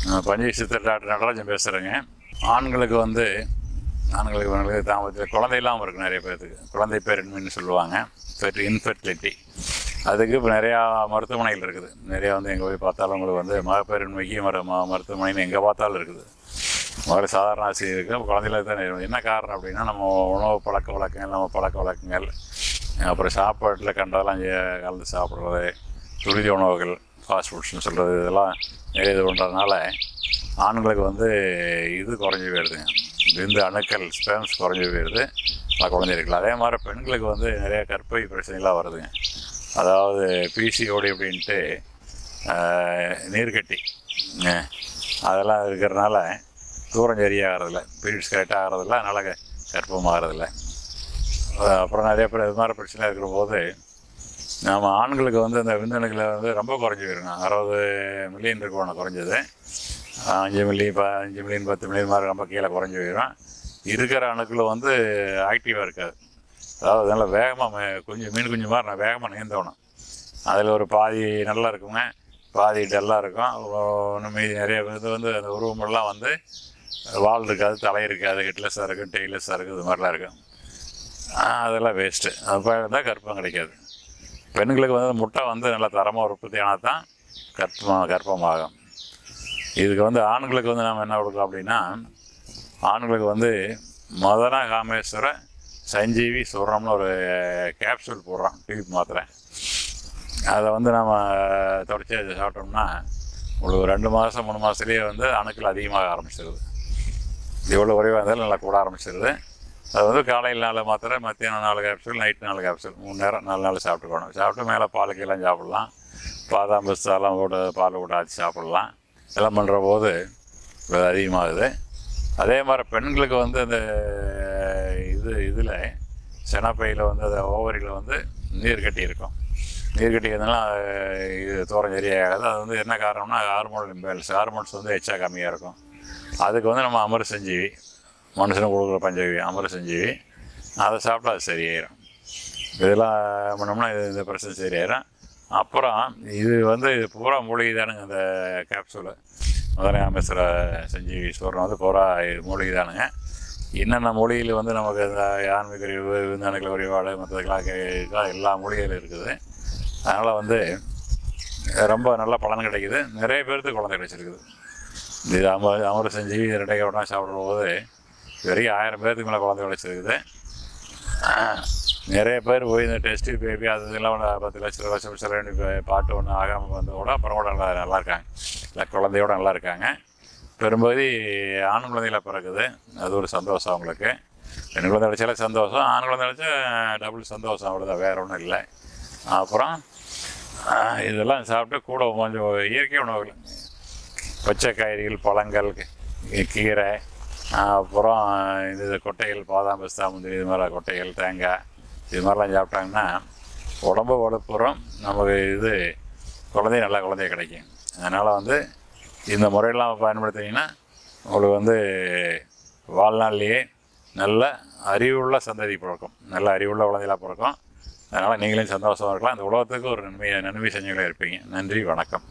நான் சித்தர் டாக்டர் நடராஜன் பேசுகிறேங்க ஆண்களுக்கு வந்து ஆண்களுக்கு பெண்களுக்கு தாமதத்தில் குழந்தை இல்லாமல் இருக்குது நிறைய பேர்த்துக்கு குழந்தை பேரின்மைன்னு சொல்லுவாங்க. ஃபெர்டி இன்ஃபெர்டிலிட்டி அதுக்கு இப்போ நிறையா மருத்துவமனைகள் இருக்குது. நிறையா வந்து எங்கே போய் பார்த்தாலும் உங்களுக்கு வந்து மகப்பேரின்மைக்கு மரு ம- மருத்துவமனைன்னு எங்கே பார்த்தாலும் இருக்குது. முதல்ல சாதாரண ஆசிரியர் இருக்குது குழந்தைகளுக்கு தான் என்ன காரணம் அப்படின்னா நம்ம உணவு பழக்க வழக்கங்கள் நம்ம பழக்க வழக்கங்கள் அப்புறம் சாப்பாட்டில் கண்டதெல்லாம் கலந்து சாப்பிட்றது துரித உணவுகள் ஃபாஸ்ட் ஃபுட்ஸ்னு சொல்கிறது இதெல்லாம் நிறைய இது பண்ணுறதுனால ஆண்களுக்கு வந்து இது குறைஞ்சி போயிடுதுங்க விந்து அணுக்கள் ஸ்பேம்ஸ் குறைஞ்சி போயிடுது. பல குழந்தை இருக்கலாம். அதே மாதிரி பெண்களுக்கு வந்து நிறையா கற்பை பிரச்சனைகளாக வருதுங்க அதாவது பிசிஓடி அப்படின்ட்டு நீர்கட்டி நீர்க்கட்டி. அதெல்லாம் இருக்கிறதுனால தூரம் சரியாகிறதில்ல. பீரியட்ஸ் கரெக்டாக ஆகிறதில்ல. அதனால் கற்பமாகறதில்ல அப்புறம் நிறைய பேர் இது மாதிரி பிரச்சனை இருக்கிற போது நம்ம ஆண்களுக்கு வந்து அந்த விந்தணுக்களை வந்து ரொம்ப குறைஞ்சி போயிருங்க அறுபது மில்லியன் இருக்கணும் குறைஞ்சது. அஞ்சு மில்லி ப அஞ்சு மில்லியன் பத்து மில்லியன் மாதிரி ரொம்ப கீழே குறைஞ்சி போயிடும் இருக்கிற அணுக்கள் வந்து ஆக்டிவாக இருக்காது. அதாவது நல்லா வேகமாக கொஞ்சம் மீன் குஞ்சு மாதிரி நான் வேகமாக நீந்தோணும் அதில் ஒரு பாதி நல்லா இருக்குங்க பாதி டல்லாக இருக்கும். இன்னும் மீதி நிறைய இது வந்து அந்த உருவமெல்லாம் வந்து வால் இருக்காது தலை இருக்காது ஹெட்லெஸ்ஸாக இருக்கும் டெய்லெஸ்ஸாக இருக்கும் இது மாதிரிலாம் இருக்கும். அதெல்லாம் வேஸ்ட்டு அப்போ இருந்தால் கர்ப்பம் கிடைக்காது. பெண்களுக்கு வந்து முட்டை வந்து நல்ல தரமாக உற்பத்தி ஆனால் தான் கர்ப்பம் கர்ப்பமாகும். இதுக்கு வந்து ஆண்களுக்கு வந்து நம்ம என்ன கொடுக்கோம் அப்படின்னா ஆண்களுக்கு வந்து மதன காமேஸ்வர சஞ்சீவி சுரணம்னு ஒரு கேப்சூல் போடுறோம் டிவி மாத்திரை. அதை வந்து நம்ம தொடர்ச்சி அதை சாப்பிட்டோம்னா உங்களுக்கு ரெண்டு மாதம் மூணு மாதத்துலேயே வந்து அணுக்கள் அதிகமாக ஆரம்பிச்சிருது. எவ்வளோ குறைவாக இருந்தாலும் நல்லா கூட ஆரம்பிச்சிருது. அது வந்து காலையில் நாலு மாத்திரை மத்தியானம் நாலு கேப்சூல் நைட் நாலு கேப்சூல் மூணு நேரம் நாலு நாள் சாப்பிட்டுக்கணும். சாப்பிட்டு மேலே பாலுக்கு எல்லாம் சாப்பிட்லாம். பாதாம் பிஸ்தாலாம் கூட பால் போட்டு ஆச்சு சாப்பிட்லாம். இதெல்லாம் பண்ணுற போது அதிகமாகுது. அதே மாதிரி பெண்களுக்கு வந்து அந்த இது இதில் செனப்பையில் வந்து அந்த ஓவரியில் வந்து நீர் கட்டி இருக்கும். நீர் கட்டி இருந்தாலும் இது தோரம் சரியாகாது. அது வந்து என்ன காரணம்னா ஹார்மோன் இம்பேலன்ஸ் ஹார்மோன்ஸ் வந்து எச்சா கம்மியாக இருக்கும். அதுக்கு வந்து நம்ம அமர் செஞ்சீவி மனுஷனை கொடுக்குற பஞ்சவி அமர செஞ்சீவி அதை சாப்பிட்டா அது சரியாயிடும் இதெல்லாம் பண்ணோம்னா இது இந்த பிரச்சனை சரியாயிடும் அப்புறம் இது வந்து இது பூரா மூலிகை தானுங்க அந்த கேப்சூலு முதலே அமைச்சரை செஞ்சு சொல்கிறோம் வந்து பூரா மூலிகை தானுங்க என்னென்ன மொழியில் வந்து நமக்கு இந்த ஆன்மீக அறிவு விந்தணுக்கள் குறைபாடு மற்றதுக்கெல்லாம் இருக்கோ எல்லா மொழிகளும் இருக்குது. அதனால் வந்து ரொம்ப நல்ல பலன் கிடைக்குது. நிறைய பேருக்கு குழந்தை கிடைச்சிருக்குது. இது அம அமர செஞ்சு ரெண்டை ஒன்றா சாப்பிடும் போது வரைக்கும் ஆயிரம் பேருக்கு மேலே குழந்தை கிடச்சிருக்குது நிறைய பேர் போய் இந்த டெஸ்ட்டு பேபி அது இதெல்லாம் ஒன்று பத்து லட்சம் லட்சம் லட்சம் சில பாட்டு ஒன்று ஆகாமல் வந்து கூட அப்புறம் கூட நல்லா நல்லா இருக்காங்க. இல்லை குழந்தையோட நல்லா இருக்காங்க. பெரும்பகுதி ஆண் குழந்தைகளை பிறகுது அது ஒரு சந்தோஷம் அவங்களுக்கு. பெண் குழந்தை கிடைச்சாலே சந்தோஷம். ஆண் குழந்தை கிடைச்சா டபுள் சந்தோஷம். அவ்வளோதான் வேறு ஒன்றும் இல்லை. அப்புறம் இதெல்லாம் சாப்பிட்டு கூட கொஞ்சம் இயற்கை உணவுகள். பச்சை காய்கறிகள் பழங்கள் கீரை அப்புறம் இது கொட்டைகள் பாதாம் பிஸ்தா முந்திரி இது மாதிரி கொட்டைகள் தேங்காய் இது மாதிரிலாம் சாப்பிட்டாங்கன்னா உடம்பு வலுப்புறம் நமக்கு இது குழந்தை நல்ல குழந்தைய கிடைக்கும். அதனால் வந்து இந்த முறையெல்லாம் பயன்படுத்தினீங்கன்னா உங்களுக்கு வந்து வாழ்நாள்லேயே நல்ல அறிவுள்ள சந்ததி பிறக்கும். நல்ல அறிவுள்ள குழந்தைகளாக பிறக்கும். அதனால் நீங்களும் சந்தோஷமாக இருக்கலாம். அந்த உலகத்துக்கு ஒரு நன்மை நன்மை செஞ்சவங்களே இருப்பீங்க. நன்றி வணக்கம்.